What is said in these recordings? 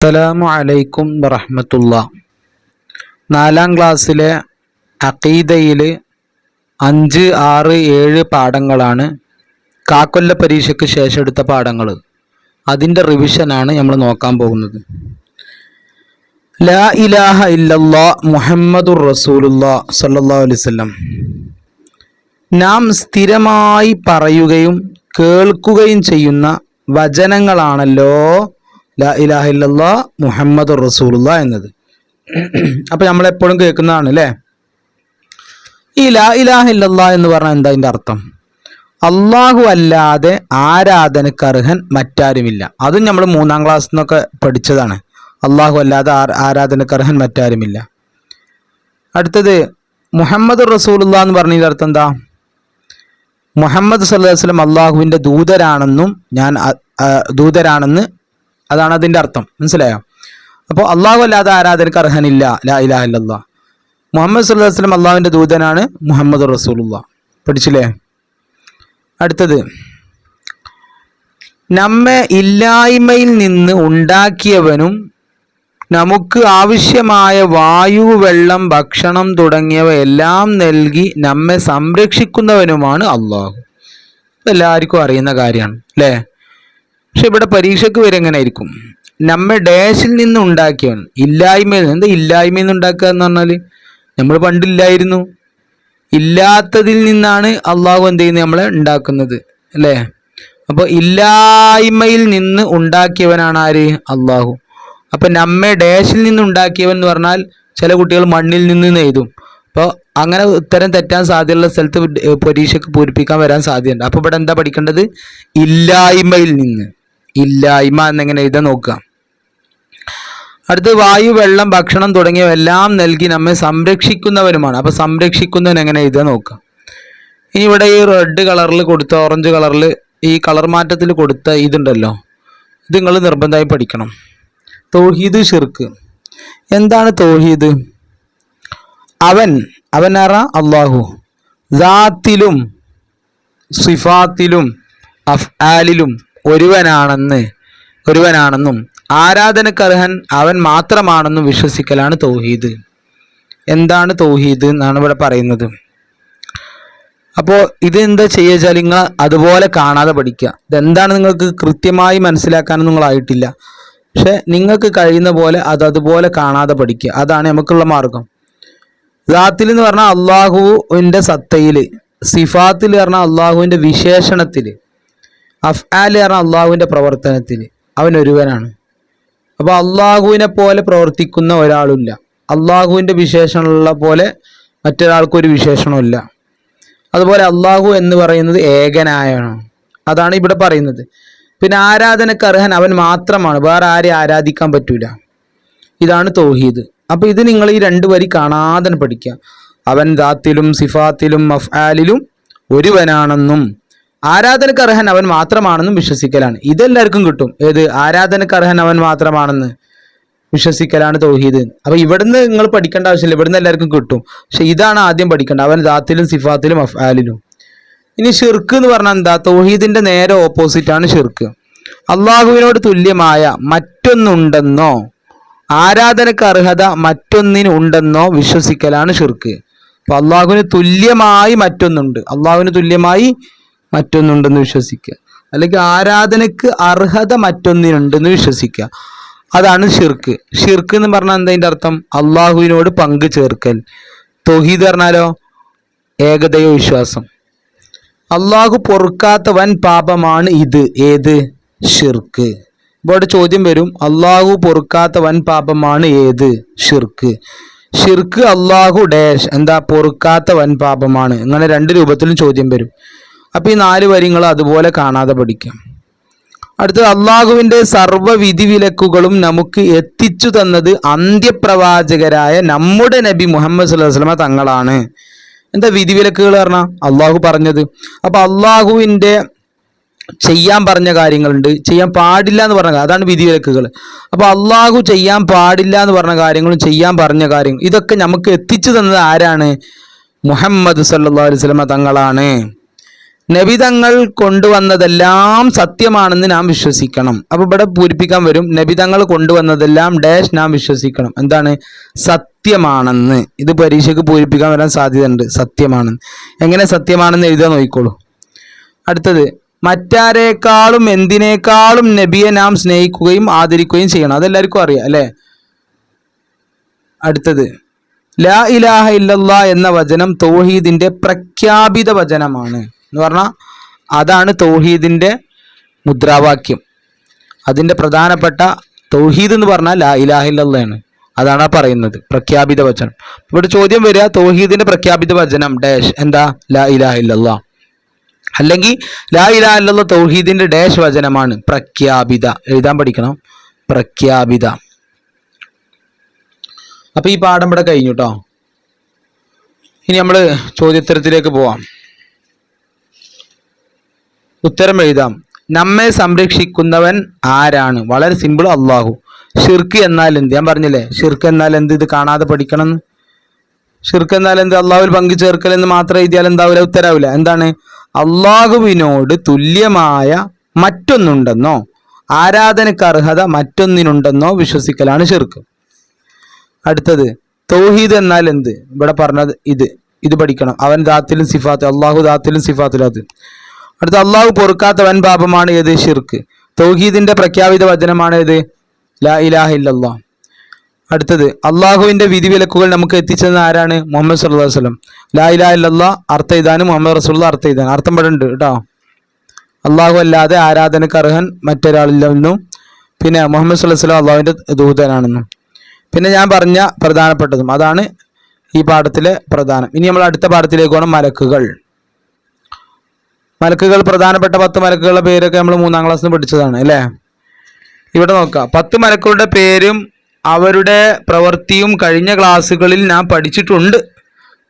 അസ്സലാമു അലൈക്കും വറഹമത്തുള്ള. നാലാം ക്ലാസ്സിലെ അഖീദയിൽ അഞ്ച് ആറ് ഏഴ് പാഠങ്ങളാണ് കാക്കൊല്ല പരീക്ഷയ്ക്ക് ശേഷം എടുത്ത പാഠങ്ങൾ അതിന്റെ റിവിഷനാണ് നമ്മൾ നോക്കാൻ പോകുന്നത്. ലാ ഇലാഹ ഇല്ലല്ലാ മുഹമ്മദുർ റസൂലുല്ലാ സല്ലല്ലാഹു അലൈഹി വസല്ലം. നാം സ്ഥിരമായി പറയുകയും കേൾക്കുകയും ചെയ്യുന്ന വചനങ്ങളാണല്ലോ ലാ ഇലാഹ ഇല്ലല്ലാ മുഹമ്മദ് റസൂലുള്ള എന്നത്. അപ്പൊ നമ്മൾ എപ്പോഴും കേൾക്കുന്നതാണ് അല്ലേ ഈ ലാ ഇലാഹ ഇല്ലല്ലാ എന്ന് പറഞ്ഞാൽ എന്താ അതിന്റെ അർത്ഥം? അള്ളാഹു അല്ലാതെ ആരാധനക്ക് അർഹൻ മറ്റാരുമില്ല. അതും നമ്മൾ മൂന്നാം ക്ലാസ്സിൽ നിന്നൊക്കെ പഠിച്ചതാണ്. അള്ളാഹു അല്ലാതെ ആരാധനക്ക് അർഹൻ മറ്റാരുമില്ല. അടുത്തത് മുഹമ്മദ് റസൂലുള്ള എന്ന് പറഞ്ഞതിന്റെ അർത്ഥം എന്താ? മുഹമ്മദ് സല്ലല്ലാഹു വസ്ലം അള്ളാഹുവിന്റെ ദൂതരാണെന്നും ഞാൻ ദൂതരാണെന്ന് അതാണ് അതിന്റെ അർത്ഥം. മനസ്സിലായോ? അപ്പോൾ അള്ളാഹു അല്ലാതെ ആരാധനക്ക് അർഹനില്ല. ലാ ഇലാഹ ഇല്ലല്ലാ മുഹമ്മദ് സല്ലല്ലാഹു വസ്ലം അള്ളാഹുവിന്റെ ദൂതനാണ് മുഹമ്മദ് റസൂലുള്ള പഠിച്ചില്ലേ? അടുത്തത്. നമ്മെ ഇല്ലായ്മയിൽ നിന്ന് ഉണ്ടാക്കിയവനും നമുക്ക് ആവശ്യമായ വായു വെള്ളം ഭക്ഷണം തുടങ്ങിയവ എല്ലാം നൽകി നമ്മെ സംരക്ഷിക്കുന്നവനുമാണ് അള്ളാഹു എല്ലാവർക്കും അറിയുന്ന കാര്യമാണ്. അല്ലേ പക്ഷെ ഇവിടെ പരീക്ഷയ്ക്ക് വരെ എങ്ങനെ ആയിരിക്കും നമ്മെ ഡാഷിൽ നിന്ന് ഉണ്ടാക്കിയവൻ ഇല്ലായ്മയിൽ നിന്ന് എന്താ ഇല്ലായ്മയിൽ നിന്ന് ഉണ്ടാക്കുക എന്ന് പറഞ്ഞാൽ നമ്മൾ പണ്ടില്ലായിരുന്നു ഇല്ലാത്തതിൽ നിന്നാണ് അള്ളാഹു എന്ത് ചെയ്യുന്നത് നമ്മളെ ഉണ്ടാക്കുന്നത് അല്ലേ? അപ്പോൾ ഇല്ലായ്മയിൽ നിന്ന് ഉണ്ടാക്കിയവനാണ് ആര്? അള്ളാഹു. അപ്പൊ നമ്മെ ഡാഷിൽ നിന്ന് ഉണ്ടാക്കിയവൻ എന്ന് പറഞ്ഞാൽ ചില കുട്ടികൾ മണ്ണിൽ നിന്ന് എഴുതും. അപ്പോൾ അങ്ങനെ ഉത്തരം തെറ്റാൻ സാധ്യതയുള്ള സ്ഥലത്ത് പരീക്ഷയ്ക്ക് പൂരിപ്പിക്കാൻ വരാൻ സാധ്യതയുണ്ട്. അപ്പോൾ ഇവിടെ എന്താ പഠിക്കേണ്ടത്? ഇല്ലായ്മയിൽ നിന്ന്. ഇല്ലായ്മ എന്നെങ്ങനെ എഴുതാൻ നോക്കുക. അടുത്ത് വായു വെള്ളം ഭക്ഷണം തുടങ്ങിയവ എല്ലാം നൽകി നമ്മെ സംരക്ഷിക്കുന്നവരുമാണ്. അപ്പൊ സംരക്ഷിക്കുന്നവൻ എങ്ങനെ എഴുതാൻ നോക്കുക. ഇനി ഇവിടെ ഈ റെഡ് കളറിൽ കൊടുത്ത ഓറഞ്ച് കളറിൽ ഈ കളർ മാറ്റത്തിൽ കൊടുത്ത ഇതുണ്ടല്ലോ. ഇത് നിങ്ങൾ നിർബന്ധമായി പഠിക്കണം. തോഹീദ് ഷിർക്ക്. എന്താണ് തോഹീദ്? അവൻ അവൻ ആറ അള്ളാഹു. ദാത്തിലും സിഫാത്തിലും അഫ്ആലിലും ഒരുവനാണെന്ന് ഒരുവനാണെന്നും ആരാധനക്കർഹൻ അവൻ മാത്രമാണെന്നും വിശ്വസിക്കലാണ് തൗഹീദ്. എന്താണ് തൗഹീദ് എന്നാണ് ഇവിടെ പറയുന്നത്. അപ്പോൾ ഇത് എന്താ ചെയ്യുക വെച്ചാൽ നിങ്ങൾ അതുപോലെ കാണാതെ പഠിക്കുക. ഇതെന്താണ് നിങ്ങൾക്ക് കൃത്യമായി മനസ്സിലാക്കാനും നിങ്ങളായിട്ടില്ല പക്ഷെ നിങ്ങൾക്ക് കഴിയുന്ന പോലെ അത് അതുപോലെ കാണാതെ പഠിക്കുക. അതാണ് നമുക്കുള്ള മാർഗം. ദാത്തിൽ എന്ന് പറഞ്ഞാൽ അള്ളാഹുവിന്റെ സത്തയിൽ സിഫാത്തിൽ പറഞ്ഞാൽ അള്ളാഹുവിന്റെ വിശേഷണത്തിൽ അഫ്ആൽ പറഞ്ഞാൽ അള്ളാഹുവിന്റെ പ്രവർത്തനത്തിൽ അവൻ ഒരുവനാണ്. അപ്പോൾ അള്ളാഹുവിനെ പോലെ പ്രവർത്തിക്കുന്ന ഒരാളില്ല. അള്ളാഹുവിന്റെ വിശേഷണമുള്ള പോലെ മറ്റൊരാൾക്കൊരു വിശേഷണമില്ല അതുപോലെ അള്ളാഹു എന്ന് പറയുന്നത് ഏകനായാണ്. അതാണ് ഇവിടെ പറയുന്നത്. പിന്നെ ആരാധനക്ക് അർഹൻ അവൻ മാത്രമാണ്. വേറെ ആരെയും ആരാധിക്കാൻ പറ്റൂല. ഇതാണ് തോഹീദ്. അപ്പൊ ഇത് നിങ്ങൾ ഈ രണ്ട് വരി കാണാതെ പഠിക്കുക. അവൻ ദാത്തിലും സിഫാത്തിലും മഫ്ആലിലും ഒരുവനാണെന്നും ആരാധനക്ക് അർഹൻ അവൻ മാത്രമാണെന്നും വിശ്വസിക്കലാണ്. ഇതെല്ലാവർക്കും കിട്ടും. ഏത്? ആരാധനക്ക് അർഹൻ അവൻ മാത്രമാണെന്ന് വിശ്വസിക്കലാണ് തൗഹീദ്. അപ്പൊ ഇവിടുന്ന് നിങ്ങൾ പഠിക്കേണ്ട ആവശ്യമില്ല. ഇവിടുന്ന് എല്ലാവർക്കും കിട്ടും. പക്ഷെ ഇതാണ് ആദ്യം പഠിക്കേണ്ടത്. അവൻ ദാത്തിലും സിഫാത്തിലും അഫാലിലും ഇനി ഷിർക്ക് എന്ന് പറഞ്ഞാൽ എന്താ? തൗഹീദിന്റെ നേരെ ഓപ്പോസിറ്റ് ആണ് ഷിർക്ക് അള്ളാഹുവിനോട് തുല്യമായ മറ്റൊന്നുണ്ടെന്നോ ആരാധനക്ക് അർഹത മറ്റൊന്നിനുണ്ടെന്നോ വിശ്വസിക്കലാണ് ഷിർക്ക് അപ്പൊ അള്ളാഹുവിന് തുല്യമായി മറ്റൊന്നുണ്ട്. അള്ളാഹുവിന് തുല്യമായി മറ്റൊന്നുണ്ടെന്ന് വിശ്വസിക്കുക. അല്ലെങ്കിൽ ആരാധനക്ക് അർഹത മറ്റൊന്നിനുണ്ടെന്ന് വിശ്വസിക്കുക. അതാണ് ഷിർക്ക് ഷിർക്ക് എന്ന് പറഞ്ഞാൽ എന്താ അതിന്റെ അർത്ഥം? അള്ളാഹുവിനോട് പങ്കു ചേർക്കൽ. തൊഹീദ് പറഞ്ഞാലോ? ഏകദൈവ വിശ്വാസം. അള്ളാഹു പൊറുക്കാത്ത വൻ പാപമാണ് ഇത്. ഏത്? ഷിർക്ക് ഇവിടെ ചോദ്യം വരും. അള്ളാഹു പൊറുക്കാത്ത വൻ പാപമാണ് ഏത്? ഷിർക്ക് ഷിർക്ക് അള്ളാഹു ഡാഷ് എന്താ? പൊറുക്കാത്ത വൻ പാപമാണ്. ഇങ്ങനെ രണ്ട് രൂപത്തിലും ചോദ്യം വരും. അപ്പൊ ഈ നാല് വരികൾ അതുപോലെ കാണാതെ പഠിക്കാം. അടുത്തത് അള്ളാഹുവിന്റെ സർവവിധി വിലക്കുകളും നമുക്ക് എത്തിച്ചു തന്നത് അന്ത്യപ്രവാചകരായ നമ്മുടെ നബി മുഹമ്മദ് സുല്ലാ അലൈഹി തങ്ങളാണ്. എന്താ വിധി വിലക്കുകൾ പറഞ്ഞാൽ അള്ളാഹു പറഞ്ഞത്. അപ്പൊ അള്ളാഹുവിന്റെ ചെയ്യാൻ പറഞ്ഞ കാര്യങ്ങളുണ്ട്. ചെയ്യാൻ പാടില്ല എന്ന് പറഞ്ഞ അതാണ് വിധി വിലക്കുകൾ അപ്പൊ അള്ളാഹു ചെയ്യാൻ പാടില്ല എന്ന് പറഞ്ഞ കാര്യങ്ങളും ചെയ്യാൻ പറഞ്ഞ കാര്യങ്ങൾ ഇതൊക്കെ നമുക്ക് എത്തിച്ചു തന്നത് ആരാണ്? മുഹമ്മദ് സല്ലാ അലൈഹി തങ്ങളാണ്. നബിതങ്ങൾ കൊണ്ടുവന്നതെല്ലാം സത്യമാണെന്ന് നാം വിശ്വസിക്കണം. അപ്പൊ ഇവിടെ പൂരിപ്പിക്കാൻ വരും. നബിതങ്ങൾ കൊണ്ടുവന്നതെല്ലാം ഡാഷ് നാം വിശ്വസിക്കണം. എന്താണ്? സത്യമാണെന്ന്. ഇത് പരീക്ഷയ്ക്ക് പൂരിപ്പിക്കാൻ വരാൻ സാധ്യതയുണ്ട്. സത്യമാണെന്ന് എങ്ങനെ സത്യമാണെന്ന് എഴുതാൻ നോക്കിക്കോളൂ. അടുത്തത് മറ്റാരേക്കാളും എന്തിനേക്കാളും നബിയെ നാം സ്നേഹിക്കുകയും ആദരിക്കുകയും ചെയ്യണം. അതെല്ലാവർക്കും അറിയാം അല്ലേ? അടുത്തത് ലാ ഇലാഹ ഇല്ലല്ലാ എന്ന വചനം തൗഹീദിന്റെ പ്രഖ്യാപിത വചനമാണ്. എന്ന് പറഞ്ഞാൽ അതാണ് തൗഹീദിന്റെ മുദ്രാവാക്യം. അതിന്റെ പ്രധാനപ്പെട്ട തൗഹീദ് എന്ന് പറഞ്ഞാൽ ലാ ഇലാഹ ഇല്ലല്ലയാണ് അതാണ് പറയുന്നത്. പ്രഖ്യാപിത വചനം. ഇവിടെ ചോദ്യം വരിക തൗഹീദിന്റെ പ്രഖ്യാപിത വചനം ഡാഷ് എന്താ? ലാ ഇലാഹ ഇല്ലല്ലാ അല്ലെങ്കിൽ ലാ ഇലാഹ ഇല്ലല്ലാ തൗഹീദിന്റെ ഡാഷ് വചനമാണ് പ്രഖ്യാപിത. എഴുതാൻ പഠിക്കണം. പ്രഖ്യാപിത. അപ്പൊ ഈ പാഠം ഇവിടെ കഴിഞ്ഞു കേട്ടോ ഇനി നമ്മൾ ചോദ്യോത്തരത്തിലേക്ക് പോവാം. ഉത്തരം എഴുതാം. നമ്മെ സംരക്ഷിക്കുന്നവൻ ആരാണ്? വളരെ സിമ്പിൾ അള്ളാഹു. ഷിർക്ക് എന്നാൽ എന്ത്? ഞാൻ പറഞ്ഞില്ലേ ഷിർക്ക് എന്നാൽ എന്ത്? ഇത് കാണാതെ പഠിക്കണം. ഷിർക്ക് എന്നാൽ എന്ത്? അള്ളാഹുവിൽ പങ്കു ചേർക്കൽ എന്ന് മാത്രം എഴുതിയാൽ എന്താവില്ല ഉത്തരവില്ല എന്താണ്? അള്ളാഹുവിനോട് തുല്യമായ മറ്റൊന്നുണ്ടെന്നോ ആരാധനയ്ക്ക് അർഹത മറ്റൊന്നിനുണ്ടെന്നോ വിശ്വസിക്കലാണ് ഷിർക്ക് അടുത്തത് തൗഹീദ് എന്നാൽ എന്ത്? ഇവിടെ പറഞ്ഞത് ഇത്. ഇത് പഠിക്കണം. അവൻ ദാത്തിലും സിഫാത്ത് അള്ളാഹു ദാത്തിലും അത്. അടുത്ത അള്ളാഹു പൊറുക്കാത്ത വൻ പാപമാണ് ഏത്? ഷിർക്ക് തൗഹീദിന്റെ പ്രഖ്യാപിത വചനമാണ് ഏത്? ലാ ഇലാഹ ഇല്ലല്ലാ. അടുത്തത് അള്ളാഹുവിന്റെ വിധിവിലക്കുകൾ നമുക്ക് എത്തിച്ചത് ആരാണ്? മുഹമ്മദ് സല്ലല്ലാഹു വസ്ലം ലാ ഇലാഹ ഇല്ലല്ലാ അർത്ഥ എഴുതാനും മുഹമ്മദ് റസൂലുള്ള അർത്ഥ എഴുതാനും. അർത്ഥം പെടുന്നുണ്ട് കേട്ടോ. അള്ളാഹു അല്ലാതെ ആരാധനക്ക് അർഹൻ മറ്റൊരാളില്ലെന്നും പിന്നെ മുഹമ്മദ് സല്ലല്ലാഹു വസ്ലം അള്ളാഹുവിന്റെ ദൂതനാണെന്നും. പിന്നെ ഞാൻ പറഞ്ഞ പ്രധാനപ്പെട്ടതും അതാണ് ഈ പാഠത്തിലെ പ്രധാനം. ഇനി നമ്മൾ അടുത്ത പാഠത്തിലേക്ക് പോകണം മലക്കുകൾ. മലക്കുകൾ പ്രധാനപ്പെട്ട പത്ത് മലക്കുകളുടെ പേരൊക്കെ നമ്മൾ മൂന്നാം ക്ലാസ്സിൽ നിന്ന് പഠിച്ചതാണ് അല്ലേ? ഇവിടെ നോക്കാം. പത്ത് മലക്കുകളുടെ പേരും അവരുടെ പ്രവൃത്തിയും കഴിഞ്ഞ ക്ലാസ്സുകളിൽ ഞാൻ പഠിച്ചിട്ടുണ്ട്.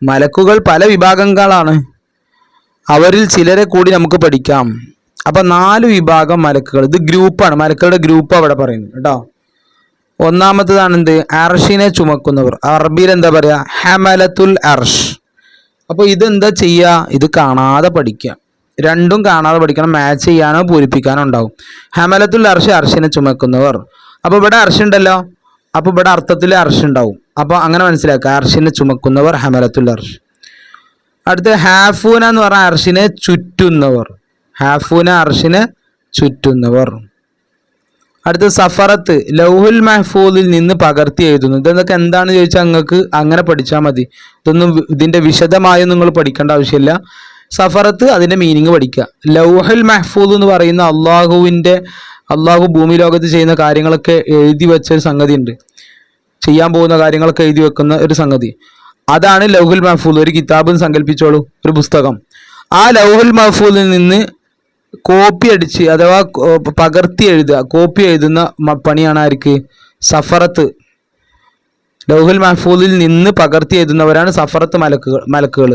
മലക്കുകൾ പല വിഭാഗങ്ങളാണ്. അവരിൽ ചിലരെ കൂടി നമുക്ക് പഠിക്കാം. അപ്പൊ നാല് വിഭാഗം മലക്കുകൾ. ഇത് ഗ്രൂപ്പാണ്. മലക്കുകളുടെ ഗ്രൂപ്പ് അവിടെ പറയുന്നു കേട്ടോ. ഒന്നാമത്തതാണ് എന്ത് അർഷിനെ ചുമക്കുന്നവർ. അറബിയിൽ എന്താ പറയാ? ഹമലത്തുൽ അർഷ്. അപ്പോൾ ഇതെന്താ ചെയ്യുക? ഇത് കാണാതെ പഠിക്കുക. രണ്ടും കാണാതെ പഠിക്കണം മാച്ച് ചെയ്യാനോ പൂരിപ്പിക്കാനോ ഉണ്ടാവും. ഹമലത്തുൽ അർഷ് അർഷിനെ ചുമക്കുന്നവർ. അപ്പോൾ ഇവിടെ അർഷ് ഉണ്ടല്ലോ? അപ്പോൾ ഇവിടെ അർത്ഥത്തിൽ അർഷ് ഉണ്ടാവും. അപ്പോൾ അങ്ങനെ മനസ്സിലാക്കുക അർഷിനെ ചുമക്കുന്നവർ ഹമലത്തുൽ അർഷ് അടുത്ത് ഹാഫൂന എന്ന് പറഞ്ഞ അർഷിനെ ചുറ്റുന്നവർ. ഹാഫൂന അർഷിനെ ചുറ്റുന്നവർ. അടുത്ത സഫറത്ത് ലൗഹുൽ മെഹ്ഫൂദിൽ നിന്ന് പകർത്തി എഴുതുന്നു. ഇതൊക്കെ എന്താണെന്ന് ചോദിച്ചാൽ നിങ്ങൾക്ക് അങ്ങനെ പഠിച്ചാൽ മതി. ഇതൊന്നും ഇതിന്റെ വിശദമായി നിങ്ങൾ പഠിക്കേണ്ട ആവശ്യമില്ല. സഫറത്ത് അതിന്റെ മീനിങ് പഠിക്കുക. ലൗഹുൽ മെഹ്ഫൂദ് എന്ന് പറയുന്ന അള്ളാഹുവിന്റെ അള്ളാഹു ഭൂമി ലോകത്ത് ചെയ്യുന്ന കാര്യങ്ങളൊക്കെ എഴുതി വെച്ച ഒരു സംഗതി ഉണ്ട് ചെയ്യാൻ പോകുന്ന കാര്യങ്ങളൊക്കെ എഴുതി വെക്കുന്ന ഒരു സംഗതി. അതാണ് ലൗഹുൽ മഹഫൂൽ ഒരു കിതാബ് സങ്കല്പിച്ചോളൂ ഒരു പുസ്തകം. ആ ലൗഹുൽ മഹഫൂലിൽ നിന്ന് കോപ്പി അടിച്ച് അഥവാ പകർത്തി എഴുതുക കോപ്പി എഴുതുന്ന പണിയാണ് ആർക്ക്? സഫറത്ത്. ലൗഹുൽ മഹഫൂലിൽ നിന്ന് പകർത്തി എഴുതുന്നവരാണ് സഫറത്ത് മലക്കുകൾ മലക്കുകൾ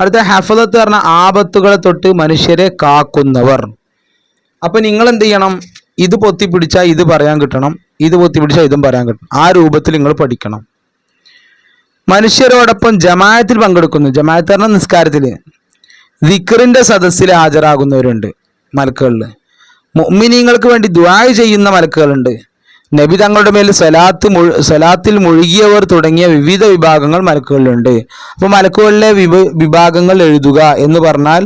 അടുത്ത ഹഫലത്ത് പറഞ്ഞ ആപത്തുകളെ തൊട്ട് മനുഷ്യരെ കാക്കുന്നവർ. അപ്പൊ നിങ്ങൾ എന്ത് ചെയ്യണം? ഇത് പൊത്തി പിടിച്ചാൽ ഇത് പറയാൻ കിട്ടണം. ഇത് പൊത്തി പിടിച്ചാൽ ഇതും പറയാൻ കിട്ടണം. ആ രൂപത്തിൽ നിങ്ങൾ പഠിക്കണം. മനുഷ്യരോടൊപ്പം ജമായത്തിൽ പങ്കെടുക്കുന്നു. ജമായത്ത് പറഞ്ഞ നിസ്കാരത്തിൽ ദിക്കറിന്റെ സദസ്സിൽ ഹാജരാകുന്നവരുണ്ട് മലക്കുകളിൽ മുഅ്മിനീങ്ങൾക്ക് വേണ്ടി ദുആ ചെയ്യുന്ന മലക്കുകളുണ്ട്. നബി തങ്ങളുടെ മേൽ സലാത്ത് സലാത്തിൽ മുഴുകിയവർ തുടങ്ങിയ വിവിധ വിഭാഗങ്ങൾ മലക്കുകളിലുണ്ട്. അപ്പോൾ മലക്കുകളിലെ വിഭ വിഭാഗങ്ങൾ എഴുതുക എന്ന് പറഞ്ഞാൽ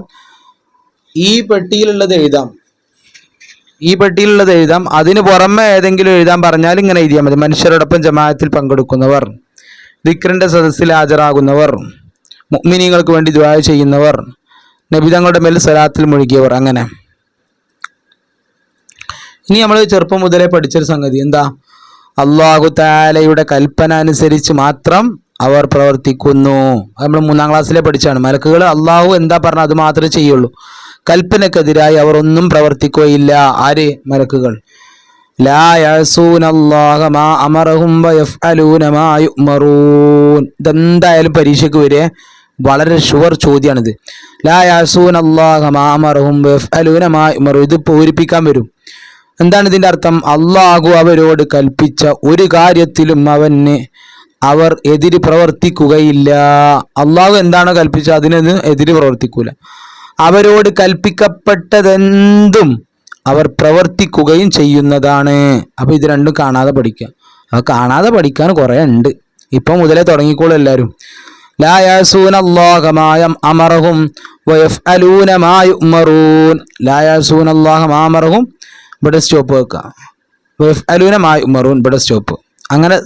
ഈ പെട്ടിയിലുള്ളത് എഴുതാം. ഈ പെട്ടിയിലുള്ളത് എഴുതാം. അതിന് പുറമെ ഏതെങ്കിലും എഴുതാൻ പറഞ്ഞാൽ ഇങ്ങനെ എഴുതിയാൽ മതി. മനുഷ്യരോടൊപ്പം ജമാഅത്തിൽ പങ്കെടുക്കുന്നവർ ദിക്റിന്റെ സദസ്സിൽ ഹാജരാകുന്നവർ മുഅ്മിനീങ്ങൾക്ക് വേണ്ടി ദ്വായ ചെയ്യുന്നവർ നബിതങ്ങളുടെ മേൽ സലാത്തിൽ മുഴുകിയവർ അങ്ങനെ. ഇനി നമ്മൾ ചെറുപ്പം മുതലേ പഠിച്ചൊരു സംഗതി. എന്താ? അള്ളാഹു താലയുടെ കൽപ്പന അനുസരിച്ച് മാത്രം അവർ പ്രവർത്തിക്കുന്നു. നമ്മൾ മൂന്നാം ക്ലാസ്സിലെ പഠിച്ചാണ്. മലക്കുകൾ അള്ളാഹു എന്താ പറഞ്ഞ അത് മാത്രമേ ചെയ്യുള്ളൂ. കൽപ്പനക്കെതിരായി അവർ ഒന്നും പ്രവർത്തിക്കുകയില്ല. ആര്? മലക്കുകൾ. ഇതെന്തായാലും പരീക്ഷയ്ക്ക് വരെ വളരെ ഷുവർ ചോദ്യമാണിത്. ലാ യഅസൂന അല്ലാഹ മാ അമറഹും ഇത് പൂരിപ്പിക്കാൻ വരും. എന്താണ് ഇതിന്റെ അർത്ഥം? അള്ളാഹു അവരോട് കൽപ്പിച്ച ഒരു കാര്യത്തിലും അവന് അവർ എതിര് പ്രവർത്തിക്കുകയില്ല. അള്ളാഹു എന്താണോ കൽപ്പിച്ചത്? അതിനൊന്നും എതിര് പ്രവർത്തിക്കൂല. അവരോട് കൽപ്പിക്കപ്പെട്ടതെന്തും അവർ പ്രവർത്തിക്കുകയും ചെയ്യുന്നതാണ്. അപ്പൊ ഇത് രണ്ടും കാണാതെ പഠിക്കുക. അപ്പൊ കാണാതെ പഠിക്കാൻ കുറെ ഉണ്ട്. ഇപ്പൊ മുതലേ തുടങ്ങിക്കോളും എല്ലാവരും ലാ അള്ളാഹമായം അമറഹും വയഫ്അലൂന മാ ലായാസൂൻ മാ അമറഹും ഇവിടെ സ്റ്റോപ്പ് വെക്കുക വയഫ്അലൂന മാ യുഅ്മറൂൻ ഇവിടെ സ്റ്റോപ്പ് അങ്ങനെ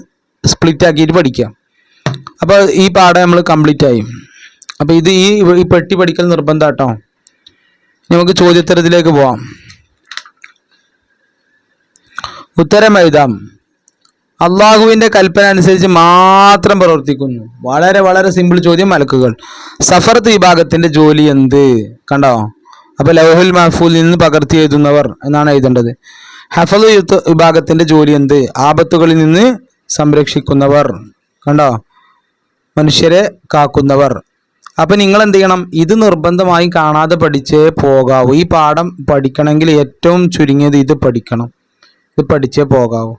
സ്പ്ലിറ്റ് ആക്കിയിട്ട് പഠിക്കാം. അപ്പോൾ ഈ പാഠം നമ്മൾ കംപ്ലീറ്റ് ആയി. അപ്പോൾ ഇത് ഈ പെട്ടി പഠിക്കൽ നിർബന്ധം കേട്ടോ നമുക്ക് ചോദ്യോത്തരത്തിലേക്ക് പോവാം. ഉത്തരം എഴുതാം. അള്ളാഹുവിന്റെ കൽപ്പന അനുസരിച്ച് മാത്രം പ്രവർത്തിക്കുന്നു. വളരെ വളരെ സിമ്പിൾ ചോദ്യം മലക്കുകൾ സഫർത്ത് വിഭാഗത്തിന്റെ ജോലി എന്ത്? കണ്ടോ? അപ്പൊ ലൗഹുൽ മഹഫൂലിൽ നിന്ന് പകർത്തി എഴുതുന്നവർ എന്നാണ് എഴുതേണ്ടത്. ഹഫലു യുദ്ധ വിഭാഗത്തിന്റെ ജോലി എന്ത്? ആപത്തുകളിൽ നിന്ന് സംരക്ഷിക്കുന്നവർ. കണ്ടോ? മനുഷ്യരെ കാക്കുന്നവർ. അപ്പൊ നിങ്ങൾ എന്ത് ചെയ്യണം? ഇത് നിർബന്ധമായും കാണാതെ പഠിച്ചേ പോകാവൂ. ഈ പാഠം പഠിക്കണമെങ്കിൽ ഏറ്റവും ചുരുങ്ങിയത് ഇത് പഠിക്കണം. ഇത് പഠിച്ചേ പോകാവൂ.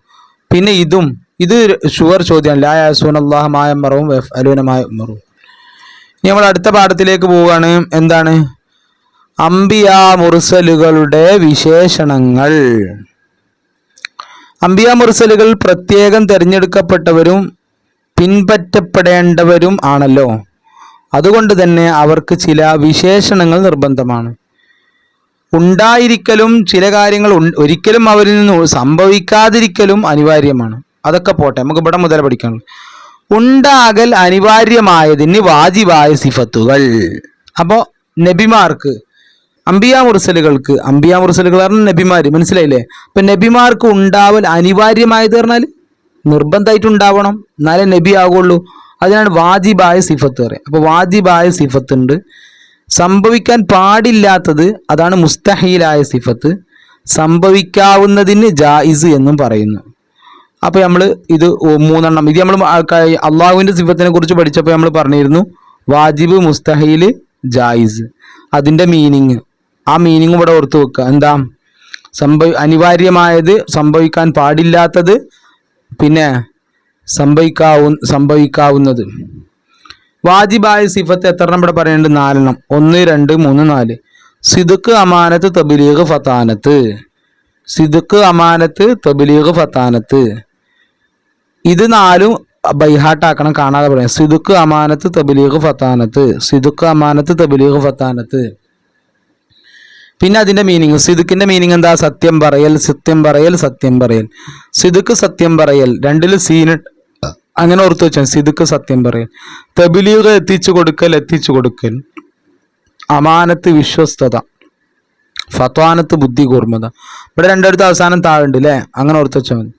പിന്നെ ഇതും ഇത് ഷുവർ ചോദ്യമാണ്. ലാ യാസൂൻ അള്ളാഹമായ അമ്മറവും മറവും അലൂനമായ മറവും ഇനി നമ്മൾ അടുത്ത പാഠത്തിലേക്ക് പോവുകയാണ്. എന്താണ്? അംബിയ മുർസലുകളുടെ വിശേഷണങ്ങൾ. അംബിയ മുർസലുകൾ പ്രത്യേകം തിരഞ്ഞെടുക്കപ്പെട്ടവരും പിൻപറ്റപ്പെടേണ്ടവരും ആണല്ലോ. അതുകൊണ്ട് തന്നെ അവർക്ക് ചില വിശേഷണങ്ങൾ നിർബന്ധമാണ്. ഉണ്ടായിരിക്കലും ചില കാര്യങ്ങൾ ഒരിക്കലും അവരിൽ നിന്ന് സംഭവിക്കാതിരിക്കലും അനിവാര്യമാണ്. അതൊക്കെ പോട്ടെ നമുക്ക് ഇവിടെ മുതൽ പഠിക്കണം. ഉണ്ടാകൽ അനിവാര്യമായതിന് വാജിവായ സിഫത്തുകൾ. അപ്പോൾ നബിമാർക്ക് അംബിയ മുർസലുകൾക്ക് അംബിയ മുർസലുകൾ പറഞ്ഞാൽ നബിമാർ മനസ്സിലായില്ലേ? അപ്പൊ നബിമാർക്ക് ഉണ്ടാവൽ അനിവാര്യമായത് പറഞ്ഞാൽ നിർബന്ധമായിട്ട് ഉണ്ടാവണം എന്നാലേ നബി ആകുള്ളൂ അതിനാണ് വാജിബായ സിഫത്ത് പറയുക അപ്പൊ വാജിബായ സിഫത്ത് ഉണ്ട് സംഭവിക്കാൻ പാടില്ലാത്തത് അതാണ് മുസ്തഹീലായ സിഫത്ത്. സംഭവിക്കാവുന്നതിന് ജായിസ് എന്നും പറയുന്നു. അപ്പോൾ നമ്മൾ ഇത് മൂന്നെണ്ണം. ഇത് നമ്മൾ അള്ളാഹുവിന്റെ സിഫത്തിനെ കുറിച്ച് പഠിച്ചപ്പോൾ നമ്മൾ പറഞ്ഞിരുന്നു. വാജിബ് മുസ്തഹീൽ ജായിസ്. അതിന്റെ മീനിങ് ആ മീനിങ് ഇവിടെ ഓർത്ത് വെക്കുക. എന്താ? സംഭവ അനിവാര്യമായത് സംഭവിക്കാൻ പാടില്ലാത്തത് പിന്നെ സംഭവിക്കാവു സംഭവിക്കാവുന്നത്. വാജിബായ സിഫത്ത് എത്ര എണ്ണം ഇവിടെ പറയേണ്ടത്? നാലെണ്ണം. ഒന്ന് രണ്ട് മൂന്ന് നാല്. സിദുക്ക് അമാനത്ത് തബിലീഗ് ഫത്താനത്ത് സിദുക്ക് അമാനത്ത് തബിലീഗ് ഫത്താനത്ത് ഇത് നാലും ബൈഹാട്ടാക്കണം കാണാതെ പറയാം. സിദുക്ക് അമാനത്ത് തബിലീഗ് ഫത്താനത്ത് സിദുക്ക് അമാനത്ത് തബിലീഗ് ഫത്താനത്ത് പിന്നെ അതിന്റെ മീനിങ് സിദുക്കിന്റെ മീനിങ് എന്താ? സത്യം പറയൽ സത്യം പറയൽ സത്യം പറയൽ. സിദുക്ക് സത്യം പറയൽ രണ്ടിൽ സീന് അങ്ങനെ ഓർത്ത് വെച്ചാൽ സിദുക്ക് സത്യം പറയൽ. തബിലീഗ് എത്തിച്ചു കൊടുക്കൽ എത്തിച്ചു കൊടുക്കൽ. അമാനത്ത് വിശ്വസ്തത ഫത്വാനത്ത് ബുദ്ധി കൂർമ്മത ഇവിടെ രണ്ടിടത്ത് അവസാനം താഴുണ്ട് അല്ലേ അങ്ങനെ ഓർത്ത് വെച്ചാൽ മതി.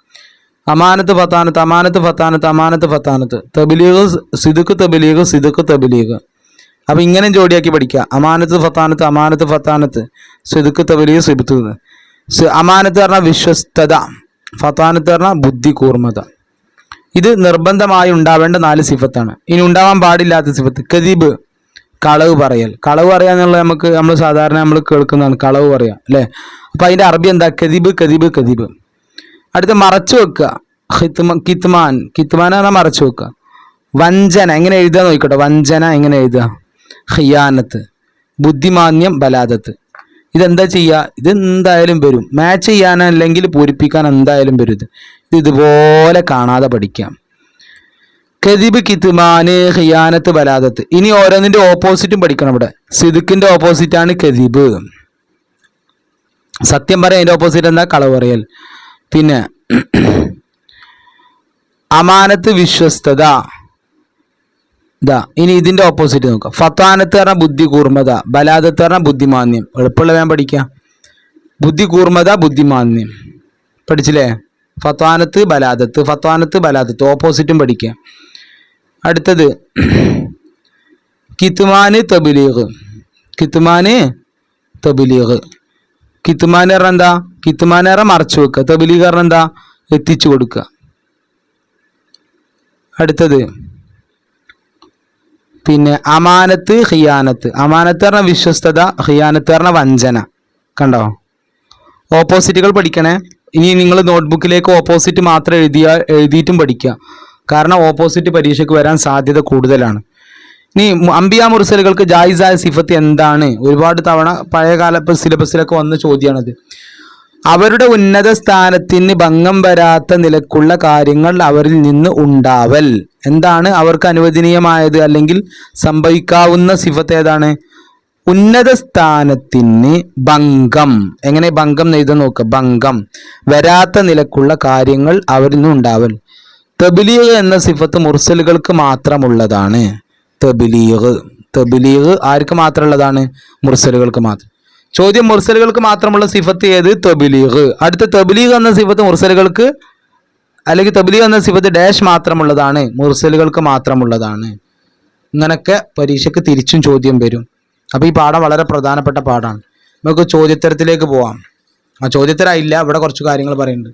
അമാനത്ത് ഫത്താനത്ത് അമാനത്ത് ഫത്താനത്ത് അമാനത്ത് ഫത്താനത്ത് തബിലീഗ് സിദുക്ക് തബിലീഗ് സിദുക്ക് തബിലീഗ്. അപ്പൊ ഇങ്ങനെ ജോഡിയാക്കി പഠിക്കുക. അമാനത്ത് ഫത്താനത്ത് അമാനത്ത് ഫത്താനത്ത്. സിദുക്ക് തബിലീഗ് സിബുത്ത് അമാനത്ത് പറഞ്ഞാൽ വിശ്വസ്തത. ഫത്താനത്ത് പറഞ്ഞാൽ ബുദ്ധി കൂർമ്മത ഇത് നിർബന്ധമായി ഉണ്ടാവേണ്ട നാല് സിഫത്താണ്. ഇനി ഉണ്ടാവാൻ പാടില്ലാത്ത സിഫത്ത് കദീബ് കളവ് പറയൽ. കളവ് പറയുക എന്നുള്ളത് നമുക്ക് നമ്മൾ സാധാരണ നമ്മൾ കേൾക്കുന്നതാണ് കളവ് പറയാ അല്ലേ? അപ്പൊ അതിന്റെ അറബി എന്താ? കദീബ് കദീബ് കദീബ്. അടുത്ത മറച്ചു വെക്കുക. ഹിത്മ- കിത്മാൻ. കിത്മാൻ പറഞ്ഞാൽ മറച്ചു വെക്കുക. വഞ്ചന എങ്ങനെ എഴുതുക നോക്കട്ടെ വഞ്ചന എങ്ങനെ എഴുതുക? ഹിയാനത്ത് ബുദ്ധിമാന്യം ബലാദത്ത്. ഇതെന്താ ചെയ്യുക ഇത് എന്തായാലും വരും. മാച്ച് ചെയ്യാനല്ലെങ്കിൽ പൂരിപ്പിക്കാൻ എന്തായാലും വരും ഇത് ഇത് ഇതുപോലെ കാണാതെ പഠിക്കാം. കദിബ് കിത്മാന് ഹിയാനത്ത് ബലാദത്ത്. ഇനി ഓരോന്നിന്റെ ഓപ്പോസിറ്റും പഠിക്കണം ഇവിടെ. സിദുക്കിന്റെ ഓപ്പോസിറ്റ് ആണ് കദിബ്. സത്യം പറയാൻ അതിന്റെ ഓപ്പോസിറ്റ് എന്താ? കളവ് പറയൽ പിന്നെ അമാനത്ത് വിശ്വസ്തത. ഇതാ ഇനി ഇതിന്റെ ഓപ്പോസിറ്റ് നോക്കാം. ഫത്താനത്ത് പറഞ്ഞ ബുദ്ധി കൂർമ്മത ബലാദത്ത് പറഞ്ഞ ബുദ്ധിമാന്യം. എളുപ്പമുള്ള വേഗം പഠിക്കാം. ബുദ്ധി കൂർമ്മത ബുദ്ധിമാന്യം. പഠിച്ചില്ലേ? ഫത്താനത്ത് ബലാദത്ത് ഫത്താനത്ത് ബലാദത്ത് ഓപ്പോസിറ്റും പഠിക്കാം. അടുത്തത് കിത്തുമാന് തബിലീഗ്. കിത്തുമാന് തബിലീഗ്. കിത്തുമാന് പറഞ്ഞ എന്താ? കിത്മാൻ പറഞ്ഞ മറച്ചു വെക്കുക. തബിലീഗ് പറഞ്ഞ എന്താ? എത്തിച്ചു കൊടുക്കുക. അടുത്തത് പിന്നെ അമാനത്ത് ഹിയാനത്ത് അമാനത്ത് പറഞ്ഞ വിശ്വസ്തത ഹിയാനത്ത് പറഞ്ഞ വഞ്ചന. കണ്ടോ? ഓപ്പോസിറ്റുകൾ പഠിക്കണേ. ഇനി നിങ്ങൾ നോട്ട്ബുക്കിലേക്ക് ഓപ്പോസിറ്റ് മാത്രം എഴുതിയ എഴുതിയിട്ടും പഠിക്കുക. കാരണം ഓപ്പോസിറ്റ് പരീക്ഷയ്ക്ക് വരാൻ സാധ്യത കൂടുതലാണ്. ഇനി അമ്പിയ മുർസലുകൾക്ക് ജായിസായ സിഫത്ത് എന്താണ്? ഒരുപാട് തവണ പഴയകാല സിലബസിലൊക്കെ വന്ന ചോദ്യമാണത് അവരുടെ ഉന്നത സ്ഥാനത്തിന് ഭംഗം വരാത്ത നിലക്കുള്ള കാര്യങ്ങൾ അവരിൽ നിന്ന് ഉണ്ടാവൽ. എന്താണ് അവർക്ക് അനുവദനീയമായത്? അല്ലെങ്കിൽ സംഭവിക്കാവുന്ന സിഫത്ത് ഏതാണ്? ഉന്നത സ്ഥാനത്തിന് ഭംഗം. എങ്ങനെ ഭംഗം നെയ്ത നോക്കുക ഭംഗം. വരാത്ത നിലക്കുള്ള കാര്യങ്ങൾ അവരിൽ നിന്ന് ഉണ്ടാവൽ. തബിലീഗ് എന്ന സിഫത്ത് മുർസലുകൾക്ക് മാത്രമുള്ളതാണ്. തബിലീഗ്. തബിലീഗ് ആർക്ക് മാത്രമുള്ളതാണ്? മുർസലുകൾക്ക് മാത്രം. ചോദ്യം മുർസലുകൾക്ക് മാത്രമുള്ള സിഫത്ത് ഏത്? തബിലീഗ്. അടുത്ത തബിലീഗ് എന്ന സിഫത്ത് മുർസലുകൾക്ക് അല്ലെങ്കിൽ തബിലീഗ് എന്ന സിഫത്ത് ഡാഷ് മാത്രമുള്ളതാണ്. മുർസലുകൾക്ക് മാത്രമുള്ളതാണ്. ഇങ്ങനൊക്കെ പരീക്ഷയ്ക്ക് തിരിച്ചും ചോദ്യം വരും. അപ്പോൾ ഈ പാഠം വളരെ പ്രധാനപ്പെട്ട പാഠമാണ്. നമുക്ക് ചോദ്യത്തരത്തിലേക്ക് പോവാം. ആ ചോദ്യോത്തരമില്ല ഇവിടെ കുറച്ച് കാര്യങ്ങൾ പറയുന്നുണ്ട്.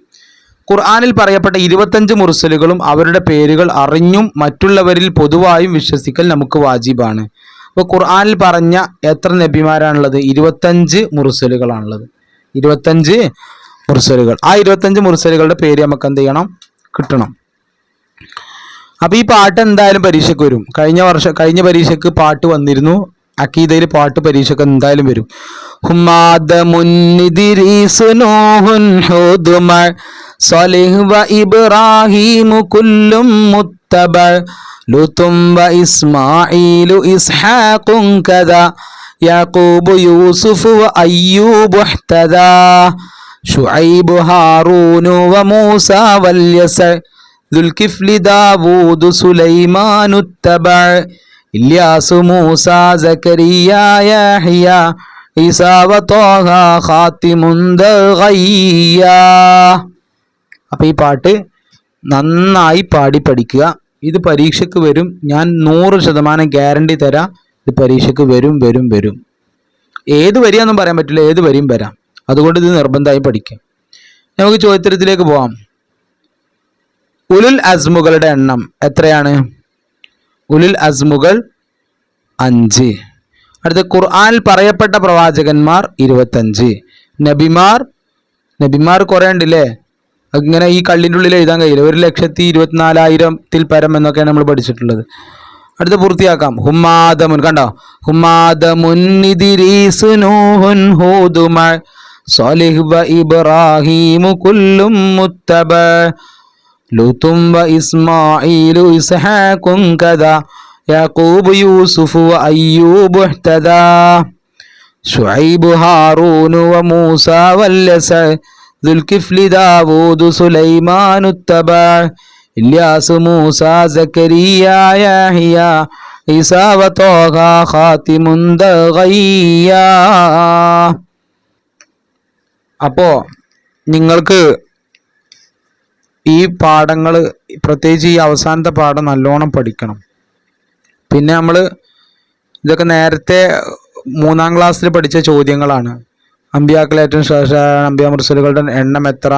ഖുർആനിൽ പറയപ്പെട്ട ഇരുപത്തഞ്ച് മുർസലുകളും അവരുടെ പേരുകൾ അറിഞ്ഞും മറ്റുള്ളവരിൽ പൊതുവായും വിശ്വസിക്കൽ നമുക്ക് വാജിബാണ്. അപ്പൊ ഖുർആാനിൽ പറഞ്ഞ എത്ര നബിമാരാണുള്ളത്? ഇരുപത്തഞ്ച് മുർസലുകളാണുള്ളത്. ഇരുപത്തഞ്ച് മുർസലുകൾ. ആ ഇരുപത്തഞ്ച് മുർസലുകളുടെ പേര് നമുക്ക് എന്ത് ചെയ്യണം? കിട്ടണം. അപ്പോൾ ഈ പാട്ട് എന്തായാലും പരീക്ഷയ്ക്ക് വരും. കഴിഞ്ഞ വർഷം കഴിഞ്ഞ പരീക്ഷയ്ക്ക് പാട്ട് വന്നിരുന്നു. അക്കീതയിൽ പാട്ട് പരീക്ഷയ്ക്ക് എന്തായാലും വരും. ഹുമാദ മുന്നിതിരീസുനോഹുൻ ഇബ്രാഹിമു കുല്ലും മുത്തബ ലുത്തും ഇസ്മായിലു ഇസ്ഹാഖും കഥ യാക്കൂബ് യൂസുഫ് അയ്യൂബ് ഷുഐബ് ഹാറൂനു വ മൂസ വല്യസ ദുൽകിഫ്ലി ദാവൂദ് സുലൈമാനുത്തബ ഇല്യാസു മൂസ സക്കരിയ യഹിയ ഈസാ വ ത്വാഹ ഖാത്തിമുൻ ദഗയ്യ അപ്പോൾ ഈ പാട്ട് നന്നായി പാടി പഠിക്കുക. ഇത് പരീക്ഷയ്ക്ക് വരും. ഞാൻ നൂറ് ശതമാനം ഗ്യാരണ്ടി തരാം. ഇത് പരീക്ഷയ്ക്ക് വരും വരും വരും. ഏത് വരിയാന്നും പറയാൻ പറ്റില്ല. ഏത് വരിയും വരാം. അതുകൊണ്ട് ഇത് നിർബന്ധമായി പഠിക്കാം. നമുക്ക് ചോദ്യത്തിലേക്ക് പോവാം. ഉലുൽ അസ്മുകളുടെ എണ്ണം എത്രയാണ്? ഉലുൽ അസ്മുകൾ അഞ്ച്. അടുത്ത ഖുർആാനിൽ പറയപ്പെട്ട പ്രവാചകന്മാർ ഇരുപത്തഞ്ച്. നബിമാർ നബിമാർ കുറേ ഉണ്ടല്ലേ? ഇങ്ങനെ ഈ കള്ളിന്റെ ഉള്ളിൽ എഴുതാൻ കഴിയില്ല. ഒരു ലക്ഷത്തി ഇരുപത്തിനാലായിരത്തിൽ പരം എന്നൊക്കെയാണ് നമ്മൾ പഠിച്ചിട്ടുള്ളത്. അടുത്ത പൂർത്തിയാക്കാം. ഹുമാദമുൻ കണ്ടോ? ഹുമാദമുൻ സോലിഹ് വ കുല്ലും മുത്തബ വ ഇസ്ഹാഖും യൂസുഫ് വ അയ്യൂബ് ഇഹ്തദ ഹാറൂനു മൂസ വല്ലസ ദുൽകിഫ്ലി ദാവൂദ് സുലൈമാനുത്തബ ഇല്യാസ് മൂസ സക്കരിയായ ഇസാവ തോഹ ഖാത്തിമുന്ത അപ്പോ നിങ്ങൾക്ക് ഈ പാഠങ്ങൾ പ്രത്യേകിച്ച് ഈ അവസാനത്തെ പാഠം നല്ലോണം പഠിക്കണം. പിന്നെ നമ്മൾ ഇതൊക്കെ നേരത്തെ മൂന്നാം ക്ലാസ്സിൽ പഠിച്ച ചോദ്യങ്ങളാണ്. അമ്പിയാക്കളേറ്റവും ശ്രേഷ്ഠരായ അമ്പിയ മുർസലുകളുടെ എണ്ണം എത്ര?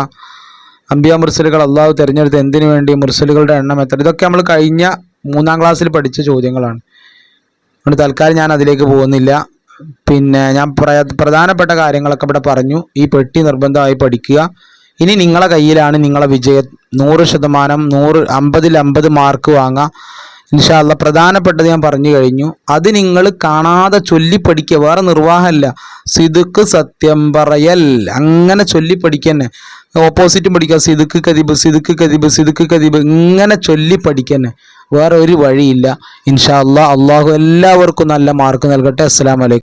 അമ്പിയ മുർസലുകൾ അള്ളാഹു തിരഞ്ഞെടുത്ത് എന്തിനു വേണ്ടി? മുർസലുകളുടെ എണ്ണം എത്ര? ഇതൊക്കെ നമ്മൾ കഴിഞ്ഞ മൂന്നാം ക്ലാസ്സിൽ പഠിച്ച ചോദ്യങ്ങളാണ്. അതുകൊണ്ട് തൽക്കാലം ഞാൻ അതിലേക്ക് പോകുന്നില്ല. പിന്നെ ഞാൻ പ്രധാനപ്പെട്ട കാര്യങ്ങളൊക്കെ ഇവിടെ പറഞ്ഞു. ഈ പെട്ടി നിർബന്ധമായി പഠിക്കുക. ഇനി നിങ്ങളെ കയ്യിലാണ് നിങ്ങളെ വിജയം. നൂറ് ശതമാനം നൂറ് അമ്പതിൽ അമ്പത് മാർക്ക് വാങ്ങാം ഇൻഷാല്ല പ്രധാനപ്പെട്ടത് ഞാൻ പറഞ്ഞു കഴിഞ്ഞു. അത് നിങ്ങൾ കാണാതെ ചൊല്ലി പഠിക്കുക. വേറെ നിർവാഹമല്ല. സിദുക്ക് സത്യം പറയൽ. അങ്ങനെ ചൊല്ലി തന്നെ ഓപ്പോസിറ്റും പഠിക്കുക സിദുക്ക് കതിബ് സിദുക്ക് കതിബ് സിദുക്ക് കതിബ് ഇങ്ങനെ ചൊല്ലി തന്നെ വേറെ ഒരു വഴിയില്ല. ഇൻഷാ അല്ലാ അള്ളാഹു എല്ലാവർക്കും നല്ല മാർക്ക് നൽകട്ടെ. അസ്സലാമലൈക്കും